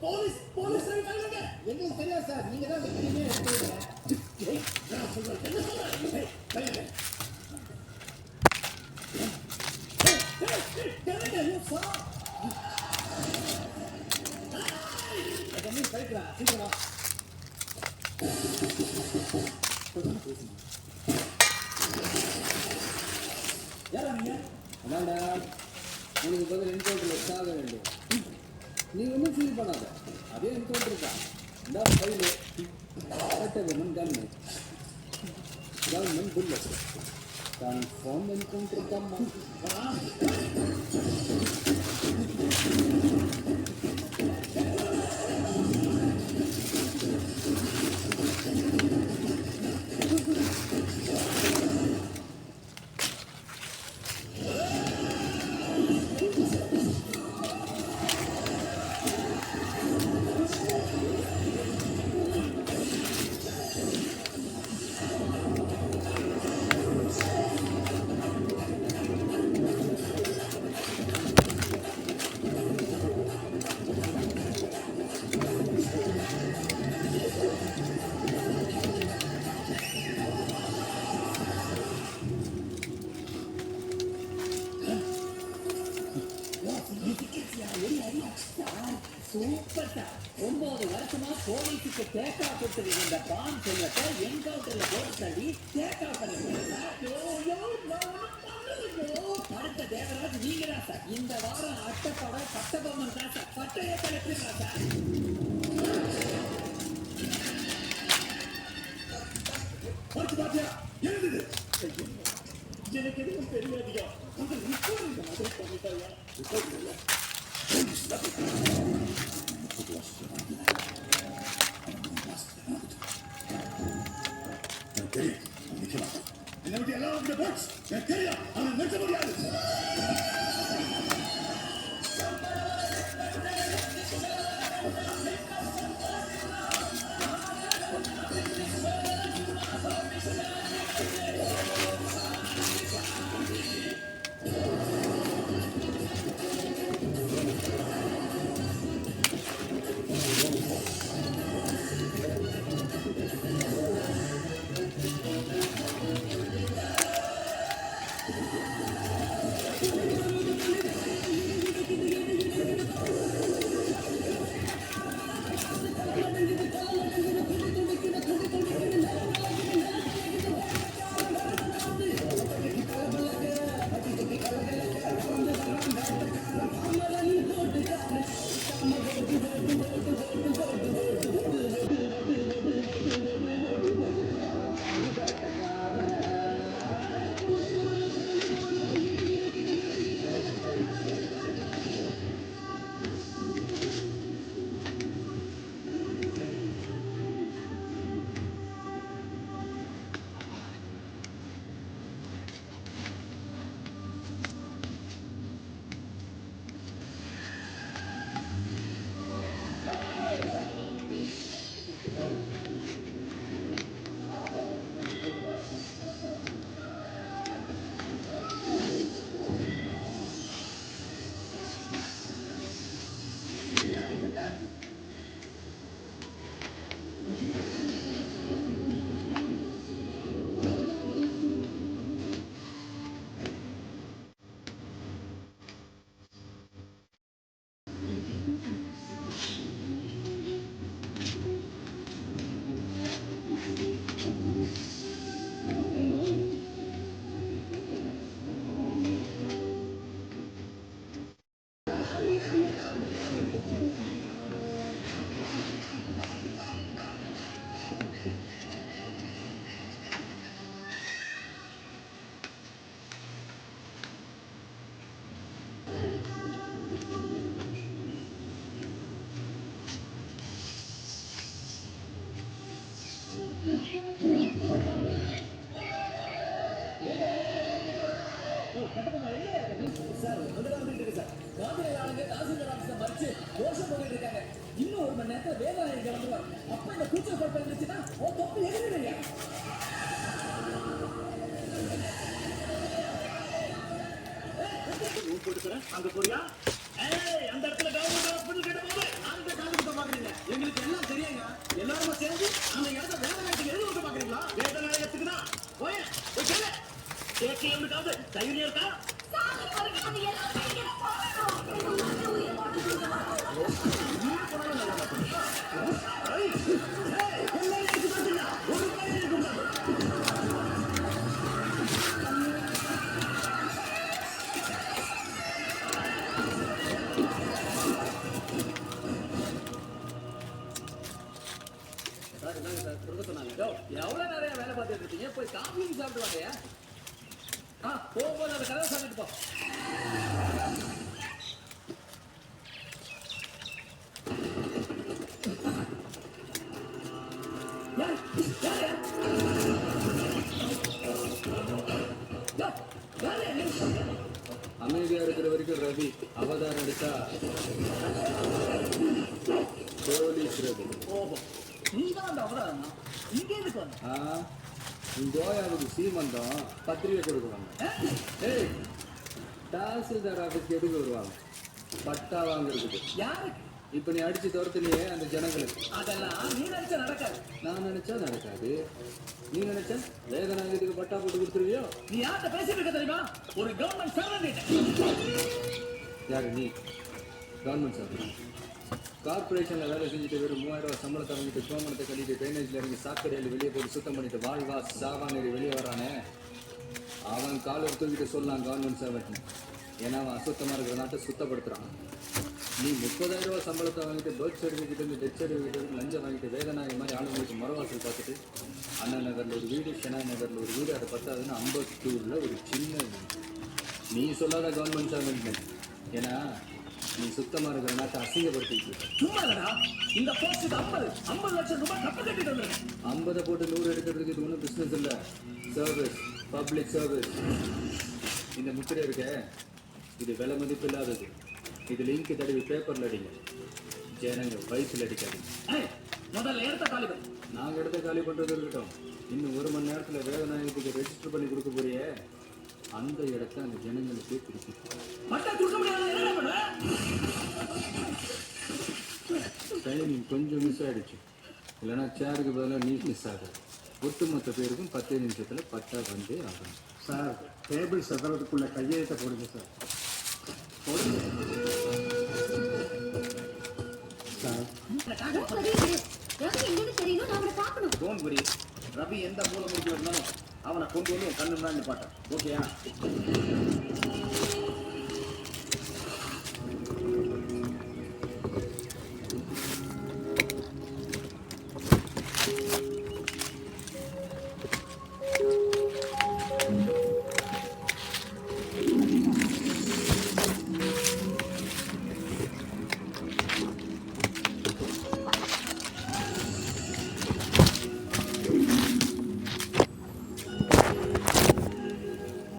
Police police எங்களுக்கு தெரியாது sir நீங்க தான் நான் சொல்றேன் என்ன சொல்றேன் உனக்கு பதில் என்கவுண்டரில் சாக வேண்டும். நீ ஒன்றும் ஃபீல் பண்ணாத. அதே என்கவுண்டர் தான். இந்த ஃபைலு கட்டவிமன் கன்னு கவர்மெண்ட் புல்லட் கன்ஃபார்ம் என்கவுண்டர் தான் சூப்பர் ஒன்பது வருஷமா போலீஸுக்கு தேக்கா கொடுத்துட்டு இருந்த பான் செல்வத்தை என்கவுண்டர்ல போட்டு தேக்கா அடுத்த தேவராஜ் நீங்க சார் இந்த வாரம் அட்டப்பட பட்டபொம்மன் தான் சார் பட்டைய கிளப்பிடுறா சார் எனக்கு எதுவும் தெரியாதியா உங்கள் இப்போ இந்த மாதிரி பண்ணிட்டாயா Okay, get out. And then we get out of the box. Get out. இன்னும் ஒரு மணி நேரத்துல வேதாளம் இங்க அப்ப இந்த கூச்சல் குழப்பம் இருந்துச்சுன்னா ஓ தப்பு எதிரில்லையா அங்க போறியா ஏய் எங்களுக்கு எல்லாம் தெரியுங்க எல்லாரும் சேர்ந்து அந்த இடத்த வேதநாயகத்துக்கு எழுதி விட்டு பாக்குறீங்களா வேதநாயகத்துக்கு தான் போய் போய் கேளு கேட்க எவனுக்காவது தைரியம் இருக்கா சாமி வரைக்கும் அது எல்லாம் கையில போடணும் சார் இதாங்க சார் கொடுக்க சொன்னாங்க யோ, எவ்வளவு நிறைய வேலை பார்த்துட்டு இருக்கீங்க போய் காஃபியும் சாப்பிட்டு வாங்கயா போகும்போது அந்த கதை சொல்லிட்டு போ? அமைதியா இருக்கிற வரைக்கும் ரவி அவதாரம் எடுத்தா போலீஸ் ரவி. ஓஹோ நீதான் அந்த அவதாரமா இங்க எதுக்கு கோயாவுக்கு சீமந்தம் பத்திரிகை கொடுக்குவாங்க? ஏய் தாசில்தார் ஆஃபீஸ்க்கு எதுக்கு வருவாங்க? பட்டா வாங்குறதுக்கு. யாருக்கு இப்போ நீ அடிச்சு துரத்துனியே அந்த ஜனங்களுக்கு. அதெல்லாம் நீ நினைச்சா நடக்காது. நான் நினைச்சா நடக்காது. நீ நினைச்சா? வேதனாங்கத்துக்கு பட்டா போட்டு கொடுத்துருவியோ? நீ யார்கிட்ட பேசிட்டு இருக்க தெரியுமா? ஒரு கவர்மெண்ட் சர்வெண்ட் யாரு நீ? கவர்மெண்ட் சர்வீஸ் கார்பரேஷனில் வேலை செஞ்சுட்டு வெறும் மூவாயிரம் ரூபா சம்பளத்தை வாங்கிட்டு சோமனத்தை கட்டிட்டு ட்ரைனேஜில் இறங்கி சாக்கடையில் வெளியே போட்டு சுத்தம் பண்ணிட்டு வாழ்வா சாவானேறி வெளியே வரானே அவன் காலை தூக்கிட்டு சொல்லலாம் கவர்மெண்ட் சர்வெண்ட்னு ஏன்னா அவன் அசுத்தமாக இருக்கிற நாட்டை சுத்தப்படுத்துகிறான் நீ முப்பதாயிரம் ரூபா சம்பளத்தை வாங்கிட்டு பர்த் சர்டிஃபிகேட் இருந்து டெத் சர்டிஃபிகேட் இருந்து லஞ்சம் வாங்கிட்டு வேதநாயக மாதிரி ஆளுங்களுக்கு மரவாசல் பார்த்துட்டு அண்ணா நகரில் ஒரு வீடு சென்னா நகரில் ஒரு வீடு அதை பத்தாதுன்னு அம்பத்தூரில் ஒரு சின்ன வீடு. நீ சொல்லாத கவர்மெண்ட் சர்வெண்ட் ஏன்னா நீ சுத்தமாக இருக்கிற நாட்டை அசிங்கப்படுத்திட்டு சும்மா இல்லடா இந்த போஸ்ட்டுக்கு ஐம்பது ஐம்பது லட்சம் ரூபாய் கப்பு கட்டிட்டு வந்திருக்கேன் ஐம்பதை போட்டு நூறு எடுக்கிறதுக்கு இது ஒன்றும் பிஸ்னஸ் இல்லை. சர்வீஸ் பப்ளிக் சர்வீஸ் இந்த முத்திரை இருக்கே இது விலை மதிப்பு இல்லாதது. இது லிங்க் தடவி பேப்பரில் அடிங்க. ஜனங்க வயிற்றில் அடிக்காதீங்க. முதல்ல இடத்த காலி பண்ணு. நாங்கள் இடத்த காலி பண்ணுறது இருக்கட்டும். இன்னும் ஒரு மணி நேரத்தில் வேதநாயகத்துக்கு ரெஜிஸ்டர் பண்ணி கொடுக்க போறியே. அந்த இடத்த அந்த ஜனங்களுக்கு கொடுக்கும் டைமிங் கொஞ்சம் மிஸ் ஆயிடுச்சு. இல்லைன்னா சேருக்கு பதிலாக நீட் மிஸ் ஆகுது. ஒட்டுமொத்த பேருக்கும் பத்து நிமிஷத்தில் பட்டா வந்தே ஆகணும். சார் டேபிள் சதுரத்துக்குள்ள கையெழுத்த போடுங்க சார். ரவி எந்த மூல முடிச்சு இருந்தாலும் அவனை கொண்டு வந்து கண்ணு முன்னாடி நிப்பாட்டேன் ஓகேயா